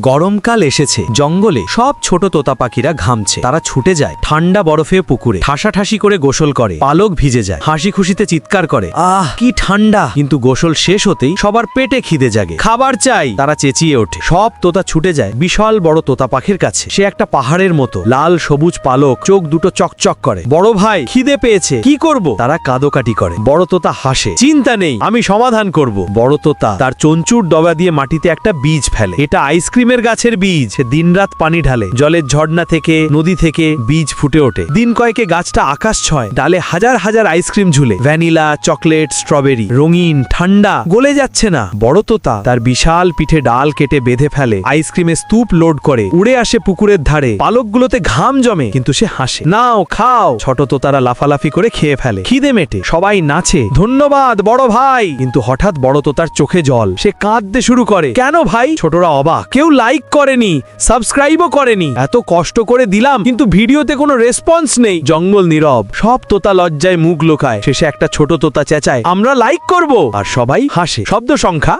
গরমকাল এসেছে, জঙ্গলে সব ছোট তোতা পাখিরা ঘামছে। তারা ছুটে যায় ঠান্ডা বরফে পুকুরে, ঠাসাঠাসি করে গোসল করে, পালক ভিজে যায় হাসি খুশিতে চিৎকার করে, আহ, কি ঠান্ডা! কিন্তু গোসল শেষ হতেই সবার পেটে খিদে জাগে। খাবার চাই! তারা চেঁচিয়ে ওঠে। সব তোতা ছুটে যায় বিশাল বড় তোতা পাখির কাছে। সে একটা পাহাড়ের মতো, লাল, সবুজ পালক, চোখ দুটো চকচক করে। বড় ভাই, খিদে পেয়েছে, কি করব? তারা কাদোকাটি করে। বড় তোতা হাসে, চিন্তা নেই, আমি সমাধান করব। বড় তোতা তার চঞ্চুর ডবা দিয়ে মাটিতে একটা বীজ ফেলে। এটা আইসক্রিমের গাছের বীজ দিনরাত পানি ঢালে, জলের ঝর্ণা থেকে, নদী থেকে বীজ ফুটে ওঠে। দিন কয়েকে গাছটা আকাশ ছয়, ডালে হাজার হাজার আইসক্রিম ঝুলে, ভ্যানিলা, চকলেট, স্ট্রবেরি, রঙিন, ঠান্ডা, গলে যাচ্ছে না। বড় তোতা তার বিশাল পিঠে ডাল কেটে বেঁধে ফেলে আইসক্রিমের স্তূপ লোড করে, উড়ে আসে পুকুরের ধারে। পালকগুলোতে ঘাম জমে, কিন্তু সে হাসে। নাও, খাও! ছোট তোতারা লাফালাফি করে খেয়ে ফেলে। খিদে মেটে, সবাই নাচে। ধন্যবাদ, বড় ভাই! কিন্তু হঠাৎ বড় তোতার চোখে জল। সে কাঁদতে শুরু করে। কেন ভাই? ছোটরা অবাক। কেউ লাইক করেনি সাবস্ক্রাইবও করেনি। এত কষ্ট করে দিলাম, কিন্তু ভিডিওতে কোনো রেসপন্স নেই। জঙ্গল নীরব, সব তোতা লজ্জায় মুখ লোকায় শেষে একটা ছোট তোতা চেঁচায়, আমরা লাইক করব। আর সবাই হাসে। শব্দ সংখ্যা